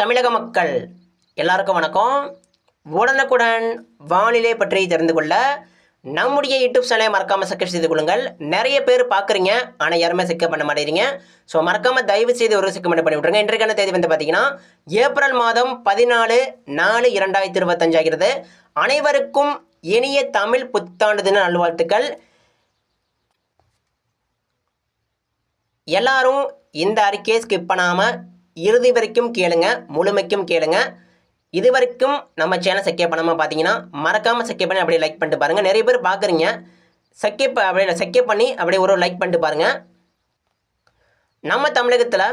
தமிழக மக்கள் எல்லாருக்கும் வணக்கம். உடனுக்குடன் வானிலை பற்றி தெரிந்து கொள்ள நம்முடைய யூடியூப் சேனலை மறக்காமல் சப்ஸ்கிரைப் செய்து கொள்ளுங்கள். நிறைய பேர் பார்க்குறீங்க ஆனால் யாருமே சிக்க பண்ண மாட்டேறீங்க ஸோ மறக்காமல் தயவு செய்து ஒரு சிக்க பண்ணி விட்ருங்க இன்றைக்கான தேதி வந்து பார்த்தீங்கன்னா ஏப்ரல் மாதம் பதினாலு நாலு இரண்டாயிரத்தி இருபத்தஞ்சு ஆகிறது. அனைவருக்கும் இனிய தமிழ் புத்தாண்டு தின நல்வாழ்த்துக்கள். எல்லாரும் இந்த அறிக்கையை ஸ்கிப் பண்ணாமல் இறுதி வரைக்கும் கேளுங்க முழுமைக்கும் கேளுங்க. இது வரைக்கும் நம்ம சேனல் சக்கிய பண்ணாமல் பார்த்தீங்கன்னா மறக்காமல் சக்கிய பண்ணி அப்படியே லைக் பண்ணிட்டு பாருங்கள் நிறைய பேர் பார்க்குறீங்க சக்கிய அப்படியே சக்கிய பண்ணி அப்படியே ஒரு லைக் பண்ணிட்டு பாருங்கள் நம்ம தமிழகத்தில்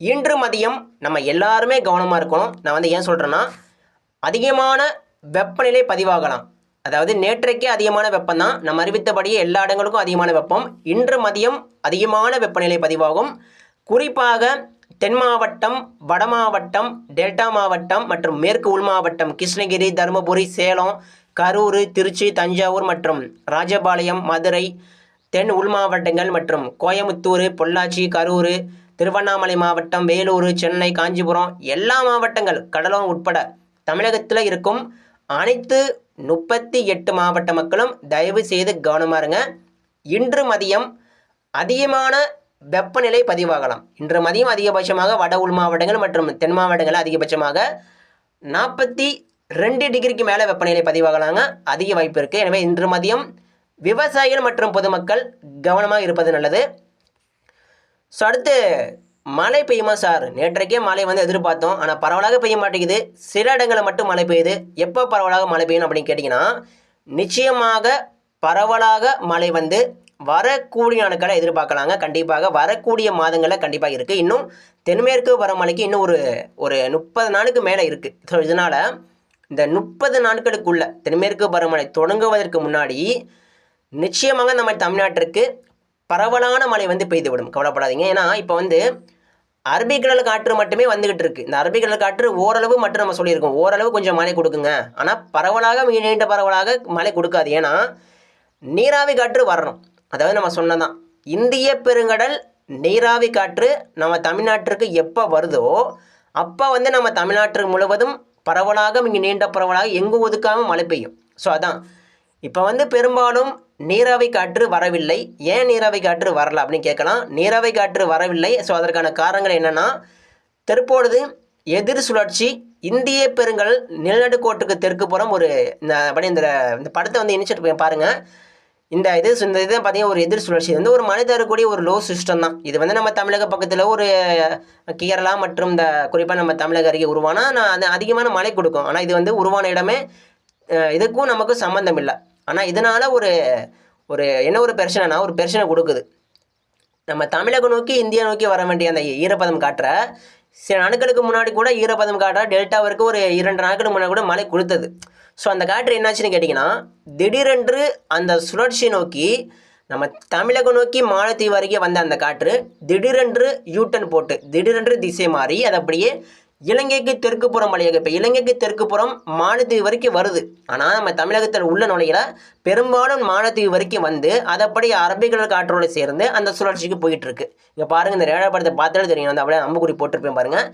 இன்று மதியம் நம்ம எல்லாருமே கவனமாக இருக்கணும். நான் வந்து ஏன் சொல்கிறேன்னா அதிகமான வெப்பநிலை பதிவாகலாம். அதாவது நேற்றைக்கே அதிகமான வெப்பம் தான். நம்ம அறிவித்தபடியே எல்லா இடங்களுக்கும் அதிகமான வெப்பம். இன்று மதியம் அதிகமான வெப்பநிலை பதிவாகும். குறிப்பாக தென் மாவட்டம் வட மாவட்டம் டெல்டா மாவட்டம் மற்றும் மேற்கு உள் மாவட்டம் கிருஷ்ணகிரி தருமபுரி சேலம் கரூர் திருச்சி தஞ்சாவூர் மற்றும் ராஜபாளையம் மதுரை தென் உள் மாவட்டங்கள் மற்றும் கோயமுத்தூர் பொள்ளாச்சி கரூர் திருவண்ணாமலை மாவட்டம் வேலூர் சென்னை காஞ்சிபுரம் எல்லா மாவட்டங்கள் கடலூர் உட்பட தமிழகத்தில் இருக்கும் அனைத்து முப்பத்தி எட்டு மாவட்ட மக்களும் தயவு செய்து கவனமாக இருங்க. இன்று மதியம் அதிகமான வெப்பநிலை பதிவாகலாம். இன்று மதியம் அதிகபட்சமாக வட உள் மாவட்டங்கள் மற்றும் தென் மாவட்டங்கள் அதிகபட்சமாக நாற்பத்தி ரெண்டு டிகிரிக்கு மேலே வெப்பநிலை பதிவாகலாங்க. அதிக வாய்ப்பு இருக்குது எனவே இன்று மதியம் விவசாயிகள் மற்றும் பொதுமக்கள் கவனமாக இருப்பது நல்லது. ஸோ அடுத்து மழை பெய்யுமா சார்? நேற்றைக்கே மழை வந்து எதிர்பார்த்தோம். ஆனால் பரவலாக பெய்ய மாட்டேங்குது. சில இடங்களில் மட்டும் மழை பெய்யுது. எப்போ பரவலாக மழை பெய்யும் அப்படின்னு கேட்டிங்கன்னா நிச்சயமாக பரவலாக மழை வந்து வரக்கூடிய நாட்களை எதிர்பார்க்கலாங்க. கண்டிப்பாக வரக்கூடிய மாதங்களில் கண்டிப்பாக இருக்குது இன்னும் தென்மேற்கு பருவமழைக்கு இன்னும் ஒரு ஒரு முப்பது நாளுக்கு மேலே இருக்குது ஸோ இதனால் இந்த முப்பது நாட்களுக்குள்ள தென்மேற்கு பருவமழை தொடங்குவதற்கு முன்னாடி நிச்சயமாக நம்ம தமிழ்நாட்டிற்கு பரவலான மழை வந்து பெய்துவிடும். கவலைப்படாதீங்க. ஏன்னா இப்போ வந்து அரபிக்கடல் காற்று மட்டுமே வந்துகிட்டு இருக்கு. இந்த அரபிக்கடல் காற்று ஓரளவு மட்டும் நம்ம சொல்லியிருக்கோம். ஓரளவு கொஞ்சம் மழை கொடுக்குங்க. ஆனால் பரவலாக மிக நீண்ட பரவலாக மழை கொடுக்காது. ஏன்னா நீராவி காற்று வரணும். அதாவது நம்ம சொன்னதான் இந்திய பெருங்கடல் நீராவி காற்று நம்ம தமிழ்நாட்டிற்கு எப்போ வருதோ அப்போ வந்து நம்ம தமிழ்நாட்டு முழுவதும் பரவலாக இங்கே நீண்ட பரவலாக எங்கு ஒதுக்காமல் மழை பெய்யும். ஸோ அதான். இப்போ வந்து பெரும்பாலும் நீராவி காற்று வரவில்லை. ஏன் நீராவி காற்று வரல அப்படின்னு கேட்கலாம். நீராவி காற்று வரவில்லை. ஸோ அதற்கான காரணங்கள் என்னென்னா தற்பொழுது எதிர் சுழற்சி இந்திய பெருங்கடல் நிலநடுக்கோட்டுக்கு தெற்கு புறம் ஒரு இந்த இந்த படத்தை வந்து இனிச்சிட்டு பாருங்கள் இந்த இது இந்த இது பார்த்தீங்கன்னா ஒரு எதிர் சுழற்சி வந்து ஒரு மழை தரக்கூடிய ஒரு லோ சிஸ்டம் தான். இது வந்து நம்ம தமிழக பக்கத்தில் ஒரு கேரளா மற்றும் இந்த குறிப்பாக நம்ம தமிழக அருகே உருவானா நான் அது அதிகமான மழை கொடுக்கும். ஆனால் இது வந்து உருவான இடமே இதுக்கும் நமக்கும் சம்மந்தம் இல்லை. ஆனால் இதனால் ஒரு ஒரு என்ன ஒரு பிரச்சனைனா ஒரு பிரச்சனை கொடுக்குது. நம்ம தமிழகம் நோக்கி இந்தியா நோக்கி வர வேண்டிய அந்த ஈரப்பதம் காட்டுற சில நாட்களுக்கு முன்னாடி கூட ஈரப்பதம் காட்டுற டெல்டாவிற்கு ஒரு இரண்டு நாட்களுக்கு முன்னாடி கூட மழை கொடுத்தது. ஸோ அந்த காற்று என்னாச்சுன்னு கேட்டிங்கன்னா திடீரென்று அந்த சுழற்சி நோக்கி நம்ம தமிழகம் நோக்கி மாலத்தீவு வரைக்கும் வந்த அந்த காற்று திடீரென்று யூட்டன் போட்டு திடீரென்று திசை மாறி அது அப்படியே இலங்கைக்கு தெற்கு புறம் வழியாக இப்போ இலங்கைக்கு தெற்கு புறம் மாலத்தீவு வரைக்கும் வருது. ஆனால் நம்ம தமிழகத்தில் உள்ள நுழையில பெரும்பாலும் மாலத்தீவு வரைக்கும் வந்து அதப்படி அரபிக்கடல் காற்றோடு சேர்ந்து அந்த சுழற்சிக்கு போயிட்டு இருக்கு இங்கே பாருங்க இந்த ரேடா படத்தை பார்த்தாலே தெரியும். அந்த அப்படியே அம்புக்குறி போட்டிருப்பேன் பாருங்கள்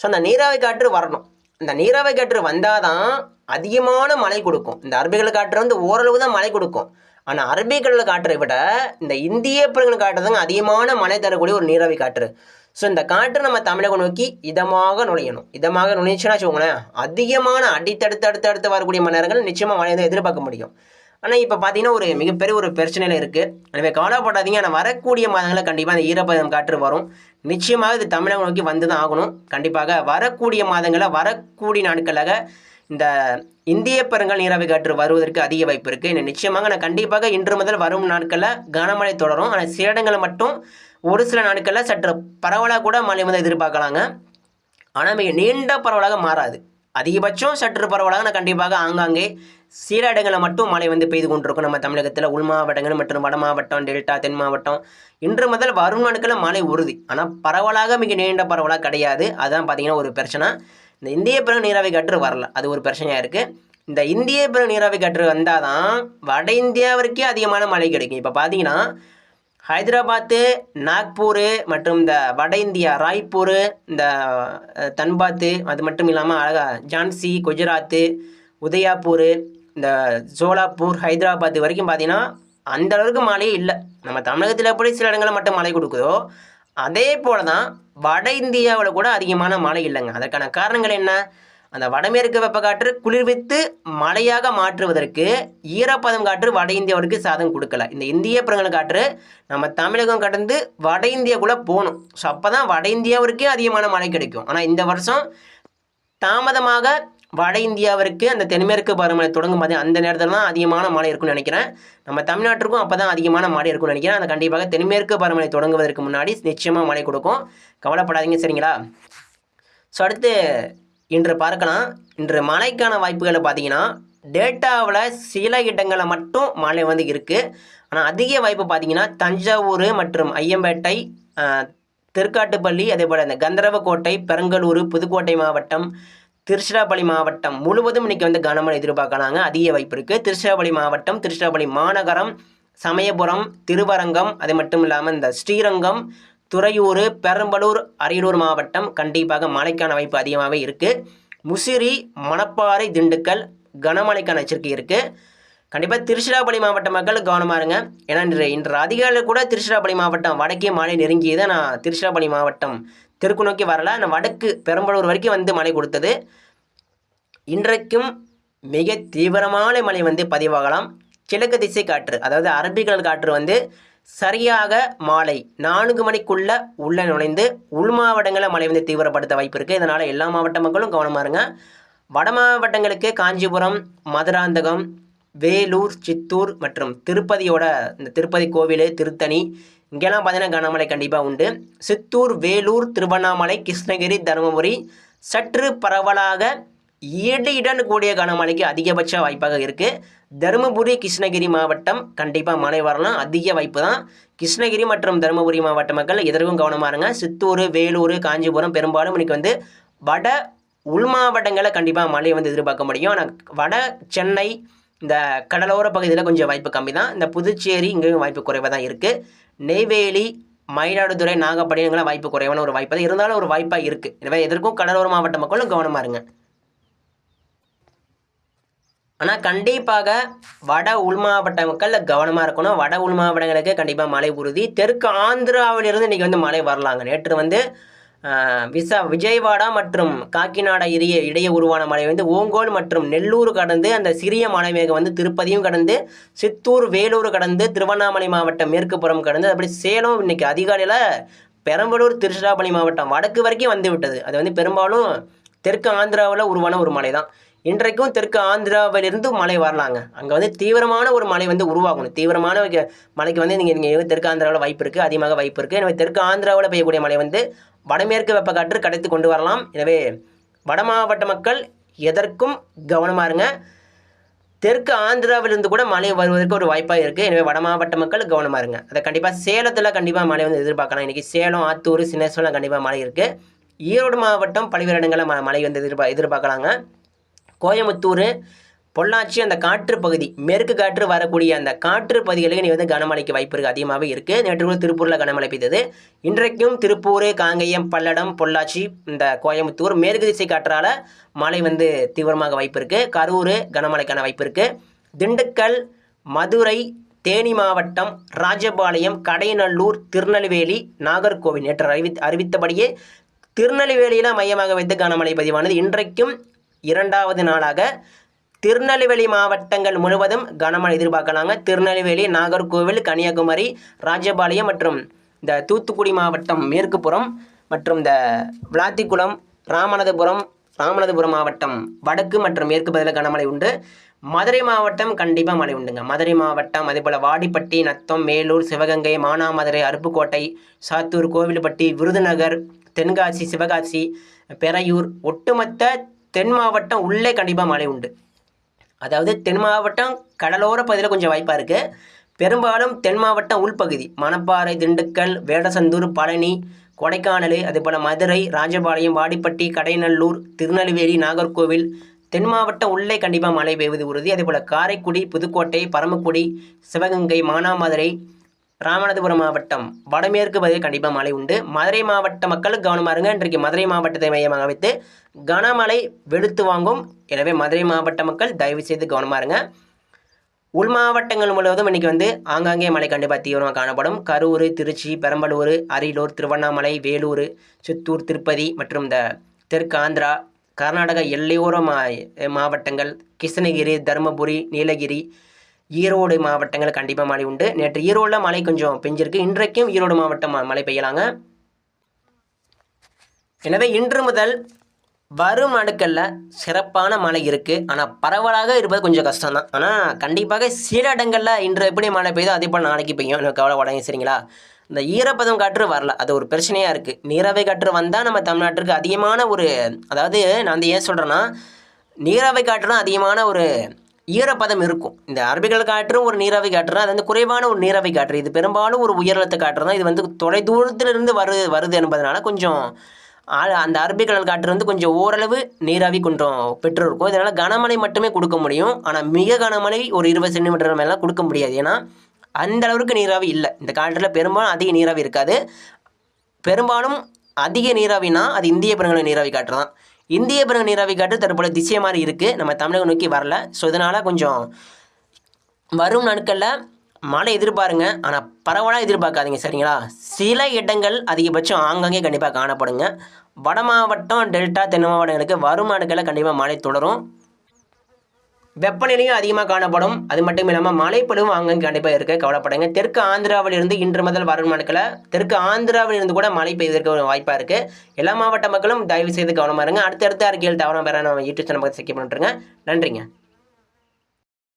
ஸோ அந்த நீராவி காற்று வரணும். இந்த நீராவி காற்று வந்தால் தான் அதிகமான மழை கொடுக்கும். இந்த அரபிக்கடல் காற்று வந்து ஓரளவு தான் மழை கொடுக்கும். ஆனால் அரபிக்கடலில் காற்றை விட இந்த இந்திய பெருங்கடல் காற்று அதிகமான மழை தரக்கூடிய ஒரு நீராவி காற்று. ஸோ இந்த காற்று நம்ம தமிழகம் நோக்கி இதமாக நுழையணும். இதமாக நுழைச்சுன்னா வச்சுக்கோங்களேன் அதிகமான அடித்தடுத்து அடுத்து அடுத்து வரக்கூடிய மணி நேரங்கள் நிச்சயமாக மழை வந்து எதிர்பார்க்க முடியும். ஆனால் இப்போ பார்த்தீங்கன்னா ஒரு மிகப்பெரிய ஒரு பிரச்சனையில் இருக்குது எனவே கவலைப்படாதீங்க. ஆனால் வரக்கூடிய மாதங்களில் கண்டிப்பாக அந்த ஈரப்பதம் காற்று வரும். நிச்சயமாக இது தமிழகம் நோக்கி வந்து தான் ஆகணும். கண்டிப்பாக வரக்கூடிய மாதங்களில் வரக்கூடிய நாட்களாக இந்த இந்திய பெருங்கல் நீராவி காற்று வருவதற்கு அதிக வாய்ப்பு இருக்குது நிச்சயமாக நான் கண்டிப்பாக இன்று முதல் வரும் நாட்களில் கனமழை தொடரும். ஆனால் சில இடங்களில் மட்டும் ஒரு சில நாட்களில் சற்று பரவலாக கூட மழை வந்து எதிர்பார்க்கலாங்க. ஆனால் மிக நீண்ட பரவலாக மாறாது. அதிகபட்சம் சற்று பரவலாக நான் கண்டிப்பாக ஆங்காங்கே சில இடங்களில் மட்டும் மழை வந்து பெய்து கொண்டிருக்கும். நம்ம தமிழகத்தில் உள் மாவட்டங்கள் மற்றும் வட மாவட்டம் டெல்டா தென் மாவட்டம் இன்று முதல் வரும் நாட்களில் மழை உறுதி. ஆனால் பரவலாக மிக நீண்ட பரவலாக கிடையாது. அதான் பார்த்தீங்கன்னா ஒரு பிரச்சனை. இந்த இந்திய பெரு நீராவி காற்று வரல. அது ஒரு பிரச்சனையாக இருக்குது இந்த இந்திய பெரு நீராவி காற்று வந்தால் தான் வட இந்தியாவிற்கே அதிகமான மழை கிடைக்கும். இப்போ பார்த்தீங்கன்னா ஹைதராபாத்து நாக்பூர் மற்றும் இந்த வட இந்தியா ராய்ப்பூர் இந்த தன்பாத்து அது மட்டும் இல்லாமல் அழகா ஜான்சி குஜராத்து உதயாப்பூர் இந்த சோலாப்பூர் ஹைதராபாத் வரைக்கும் பார்த்தீங்கன்னா அந்த அளவுக்கு மழையே இல்லை. நம்ம தமிழகத்தில் எப்படி சில இடங்களில் மட்டும் மழை கொடுக்குதோ அதே போல தான் வட இந்தியாவில் கூட அதிகமான மழை இல்லைங்க. அதற்கான காரணங்கள் என்ன? அந்த வடமேற்கு வெப்பக்காற்று குளிர்வித்து மழையாக மாற்றுவதற்கு ஈரப்பதம் காற்று வட இந்தியாவிற்கு சாதம் கொடுக்கல. இந்த இந்திய பெருங்கல் காற்று நம்ம தமிழகம் கடந்து வட இந்தியாக்குள்ளே போகணும். ஸோ அப்போ தான் வட இந்தியாவிற்கே அதிகமான மழை கிடைக்கும். ஆனால் இந்த வருஷம் தாமதமாக வட இந்தியாவிற்கு அந்த தென்மேற்கு பருவமழை தொடங்கும் போது அந்த நேரத்தில் தான் அதிகமான மழை இருக்கும்னு நினைக்கிறேன். நம்ம தமிழ்நாட்டிற்கும் அப்போ தான் அதிகமான மழை இருக்கும்னு நினைக்கிறேன். அந்த கண்டிப்பாக தென்மேற்கு பருவமழை தொடங்குவதற்கு முன்னாடி நிச்சயமாக மழை கொடுக்கும். கவலைப்படாதீங்க சரிங்களா? ஸோ அடுத்து இன்று பார்க்கலாம். இன்று மழைக்கான வாய்ப்புகளை பார்த்தீங்கன்னா டேட்டாவில் சில இடங்களில் மட்டும் மழை வந்து இருக்குது ஆனால் அதிக வாய்ப்பு பார்த்தீங்கன்னா தஞ்சாவூர் மற்றும் ஐயம்பேட்டை தெற்காட்டுப்பள்ளி திருக்காட்டுப்பள்ளி அதே போல் இந்த கந்தரவக்கோட்டை பெரங்கலூர் புதுக்கோட்டை மாவட்டம் திருச்சிராப்பள்ளி மாவட்டம் முழுவதும் இன்றைக்கி வந்து கனமழை எதிர்பார்க்கலாங்க. அதிக வாய்ப்பு இருக்குது திருச்சிராப்பள்ளி மாவட்டம் திருச்சிராப்பள்ளி மாநகரம் சமயபுரம் திருவரங்கம் அது மட்டும் இல்லாமல் இந்த ஸ்ரீரங்கம் துறையூர் பெரம்பலூர் அரியலூர் மாவட்டம் கண்டிப்பாக மழைக்கான வாய்ப்பு அதிகமாகவே இருக்குது முசிறி மணப்பாறை திண்டுக்கல் கனமழைக்கான எச்சரிக்கை இருக்குது கண்டிப்பாக திருச்சிராப்பள்ளி மாவட்ட மக்கள் கவனமாக இருங்க. ஏன்னா இன்று இன்று அதிகாலையில் கூட திருச்சிராப்பள்ளி மாவட்டம் வடக்கே மழை நெருங்கியது நான் திருச்சிராப்பள்ளி மாவட்டம் தெற்கு நோக்கி வரல. அந்த வடக்கு பெரம்பலூர் வரைக்கும் வந்து மழை கொடுத்தது. இன்றைக்கும் மிக தீவிரமான மழை வந்து பதிவாகலாம். கிழக்கு திசை காற்று அதாவது அரபிக்கடல் காற்று வந்து சரியாக மாலை நான்கு மணிக்குள்ள உள்ள நுழைந்து உள் மாவட்டங்களில் மழை வந்து தீவிரப்படுத்த வாய்ப்பு இருக்குது இதனால் எல்லா மாவட்ட மக்களும் கவனமாக இருங்க. வட மாவட்டங்களுக்கு காஞ்சிபுரம் மதுராந்தகம் வேலூர் சித்தூர் மற்றும் திருப்பதியோட இந்த திருப்பதி கோவில் திருத்தணி இங்கெல்லாம் பார்த்தீங்கன்னா கனமழை கண்டிப்பாக உண்டு. சித்தூர் வேலூர் திருவண்ணாமலை கிருஷ்ணகிரி தருமபுரி சற்று பரவலாக இடியுடன் கூடிய கனமழைக்கு அதிகபட்ச வாய்ப்பாக இருக்குது தருமபுரி கிருஷ்ணகிரி மாவட்டம் கண்டிப்பாக மழை வரலாம். அதிக வாய்ப்பு தான். கிருஷ்ணகிரி மற்றும் தருமபுரி மாவட்ட மக்கள் எதற்கும் கவனமாக இருங்க. சித்தூர் வேலூர் காஞ்சிபுரம் பெரும்பாலும் இன்றைக்கு வந்து வட உள் மாவட்டங்களில் கண்டிப்பாக மழை வந்து எதிர்பார்க்க முடியும். ஆனால் வட சென்னை இந்த கடலோர பகுதியில் கொஞ்சம் வாய்ப்பு கம்மி தான் இந்த புதுச்சேரி இங்கேயும் வாய்ப்பு குறைவாக தான் இருக்குது நெய்வேலி மயிலாடுதுறை நாகப்பட்டினங்களாம் வாய்ப்பு குறைவான ஒரு வாய்ப்பு தான். இருந்தாலும் ஒரு வாய்ப்பாக இருக்குது எனவே எதற்கும் கடலோர மாவட்ட மக்களும் கவனமாக இருங்க. ஆனால் கண்டிப்பாக வட உள் மாவட்ட மக்கள் கவனமாக இருக்கணும். வட உள் மாவட்டங்களுக்கு கண்டிப்பாக மழை உறுதி. தெற்கு ஆந்திராவிலிருந்து இன்றைக்கி வந்து மழை வரலாங்க. நேற்று வந்து விசா விஜயவாடா மற்றும் காக்கிநாடா இடையே இடையே உருவான மழை வந்து ஓங்கோல் மற்றும் நெல்லூர் கடந்து அந்த சிறிய மலைமேகம் வந்து திருப்பதியும் கடந்து சித்தூர் வேலூர் கடந்து திருவண்ணாமலை மாவட்டம் மேற்கு புறம் கடந்து அப்படி சேலம் இன்னைக்கு அதிகாலையில் பெரம்பலூர் திருச்சிராப்பள்ளி மாவட்டம் வடக்கு வரைக்கும் வந்து விட்டது. அது வந்து பெரும்பாலும் தெற்கு ஆந்திராவில் உருவான ஒரு மலை தான் இன்றைக்கும் தெற்கு ஆந்திராவிலிருந்து மழை வரலாங்க. அங்கே வந்து தீவிரமான ஒரு மழை வந்து உருவாகணும். தீவிரமான மழைக்கு வந்து நீங்கள் நீங்கள் தெற்கு ஆந்திராவில் வாய்ப்பு இருக்குது அதிகமாக வாய்ப்பு இருக்குது எனவே தெற்கு ஆந்திராவில் பெய்யக்கூடிய மழை வந்து வடமேற்கு வெப்பக்காற்று கடைத்து கொண்டு வரலாம். எனவே வட மாவட்ட மக்கள் எதற்கும் கவனமாக இருங்க. தெற்கு ஆந்திராவிலிருந்து கூட மழை வருவதற்கு ஒரு வாய்ப்பாக இருக்குது எனவே வட மாவட்ட மக்கள் கவனமாக இருங்க. அதை கண்டிப்பாக சேலத்தில் கண்டிப்பாக மழை வந்து எதிர்பார்க்கலாம். இன்றைக்கி சேலம் ஆத்தூர் சின்னசோலம் கண்டிப்பாக மழை இருக்குது ஈரோடு மாவட்டம் பல்வேறு இடங்களில் ம- மழை வந்து எதிர்பா எதிர்பார்க்கலாங்க. கோயம்புத்தூர் பொள்ளாச்சி அந்த காற்று பகுதி மேற்கு காற்று வரக்கூடிய அந்த காற்று பகுதிகளுக்கு நீ வந்து கனமழைக்கு வாய்ப்பு இருக்குது அதிகமாகவே இருக்குது நேற்று கூட திருப்பூரில் கனமழை பெய்தது. இன்றைக்கும் திருப்பூர் காங்கேயம் பல்லடம் பொள்ளாச்சி இந்த கோயம்புத்தூர் மேற்கு திசை காற்றால் மழை வந்து தீவிரமாக வாய்ப்பு இருக்குது கரூர் கனமழைக்கான வாய்ப்பு இருக்குது திண்டுக்கல் மதுரை தேனி மாவட்டம் ராஜபாளையம் கடையநல்லூர் திருநெல்வேலி நாகர்கோவில் நேற்று அறிவி அறிவித்தபடியே திருநெல்வேலியில் மையமாக வைத்து கனமழை பதிவானது. இன்றைக்கும் இரண்டாவது நாளாக திருநெல்வேலி மாவட்டங்கள் முழுவதும் கனமழை எதிர்பார்க்கலாங்க. திருநெல்வேலி நாகர்கோவில் கன்னியாகுமரி ராஜபாளையம் மற்றும் இந்த தூத்துக்குடி மாவட்டம் மேற்குப்புறம் மற்றும் இந்த விளாத்திக்குளம் ராமநாதபுரம் ராமநாதபுரம் மாவட்டம் வடக்கு மற்றும் மேற்கு பகுதியில் கனமழை உண்டு. மதுரை மாவட்டம் கண்டிப்பாக மழை உண்டுங்க. மதுரை மாவட்டம் அதேபோல் வாடிப்பட்டி நத்தம் மேலூர் சிவகங்கை மானாமதுரை அருப்புக்கோட்டை சாத்தூர் கோவில்பட்டி விருதுநகர் தென்காசி சிவகாசி பெரையூர் ஒட்டுமொத்த தென் மாவட்டம் உள்ளே கண்டிப்பாக மழை உண்டு. அதாவது தென் மாவட்டம் கடலோர பகுதியில் கொஞ்சம் வாய்ப்பாக இருக்குது பெரும்பாலும் தென் மாவட்டம் உள்பகுதி மணப்பாறை திண்டுக்கல் வேடசந்தூர் பழனி கொடைக்கானல் அதுபோல் மதுரை ராஜபாளையம் வாடிப்பட்டி கடைநல்லூர் திருநெல்வேலி நாகர்கோவில் தென் மாவட்டம் உள்ளே கண்டிப்பாக மழை பெய்வது உறுதி. அதேபோல் காரைக்குடி புதுக்கோட்டை பரமக்குடி சிவகங்கை மானாமதுரை ராமநாதபுரம் மாவட்டம் வடமேற்கு பகுதியில் கண்டிப்பாக மழை உண்டு. மதுரை மாவட்ட மக்களுக்கு கவனமாக இருங்க. இன்றைக்கு மதுரை மாவட்டத்தை மையமாக வைத்து கனமழை வெளுத்து வாங்கும். எனவே மதுரை மாவட்ட மக்கள் தயவு செய்து கவனமாக இருங்க. உள் மாவட்டங்கள் முழுவதும் இன்றைக்கி வந்து ஆங்காங்கே மழை கண்டிப்பாக தீவிரமாக காணப்படும். கரூர் திருச்சி பெரம்பலூர் அரியலூர் திருவண்ணாமலை வேலூர் சித்தூர் திருப்பதி மற்றும் இந்த தெற்கு ஆந்திரா கர்நாடக எல்லையோர மா மாவட்டங்கள் கிருஷ்ணகிரி தருமபுரி நீலகிரி ஈரோடு மாவட்டங்கள் கண்டிப்பாக மழை உண்டு. நேற்று ஈரோடில் மழை கொஞ்சம் பெஞ்சிருக்கு. இன்றைக்கும் ஈரோடு மாவட்டம் மழை பெய்யலாங்க. எனவே இன்று முதல் வரும் நாட்களில் சிறப்பான மழை இருக்குது ஆனால் பரவலாக இருப்பது கொஞ்சம் கஷ்டம் தான் ஆனால் கண்டிப்பாக சில இடங்களில் இன்று எப்படி மழை பெய்யுதோ அதே போல் நாளைக்கு பெய்யும். எனக்கு கவலைப்படாதீங்க சரிங்களா? இந்த ஈரப்பதம் காற்று வரல. அது ஒரு பிரச்சனையாக இருக்குது நீரவை காற்று வந்தால் நம்ம தமிழ்நாட்டிற்கு அதிகமான ஒரு அதாவது நான் வந்து ஏன் சொல்கிறேன்னா நீரவை காற்று தான் அதிகமான ஒரு ஈரப்பதம் இருக்கும். இந்த அரபிகள் காற்றும் ஒரு நீராவி காற்று அது வந்து குறைவான ஒரு நீராவி காற்று. இது பெரும்பாலும் ஒரு உயரழுத்த காற்று தான். இது வந்து தொலைதூரத்திலிருந்து வரு வருது வருது என்பதனால கொஞ்சம் அந்த அரபிக்கடல் காற்று வந்து கொஞ்சம் ஓரளவு நீராவி கொஞ்சம் பெற்று இருக்கும் இதனால் கனமழை மட்டுமே கொடுக்க முடியும். ஆனால் மிக கனமழை ஒரு இருபது சென்டிமீட்டர் மேலாம் கொடுக்க முடியாது. ஏன்னா அந்த அளவுக்கு நீராவி இல்லை. இந்த காற்றில் பெரும்பாலும் அதிக நீராவி இருக்காது. பெரும்பாலும் அதிக நீராவினா அது இந்திய பெருங்கலை நீராவி காற்று தான். இந்திய பெருங்கல் நீராவி காற்று தற்போது திசை மாதிரி இருக்குது நம்ம தமிழகம் நோக்கி வரல. ஸோ இதனால் கொஞ்சம் வரும் நாட்களில் மழை எதிர்பாருங்க. ஆனால் பரவலாக எதிர்பார்க்காதீங்க சரிங்களா? சில இடங்கள் அதிகபட்சம் ஆங்காங்கே கண்டிப்பாக காணப்படுங்க. வட மாவட்டம் டெல்டா தென் மாவட்டங்களுக்கு வரும் நாட்களில் கண்டிப்பாக மழை தொடரும். வெப்பநிலையும் அதிகமாக காணப்படும். அது மட்டும் இல்லாமல் மழைப்பொழிவும் அங்கங்கே கண்டிப்பாக இருக்க. கவலைப்படுங்க தெற்கு ஆந்திராவிலிருந்து இன்று முதல் வரும் நாட்களில் தெற்கு ஆந்திராவிலிருந்து கூட மழை பெய்வதற்கு வாய்ப்பாக இருக்குது எல்லா மாவட்ட மக்களும் தயவு செய்து கவனமாக இருங்க. அடுத்தடுத்த அறிக்கையில் தவறாக பெற நம்ம யூடியூப் சேனல் பற்றி செக் பண்ணிட்டுருங்க. நன்றிங்க.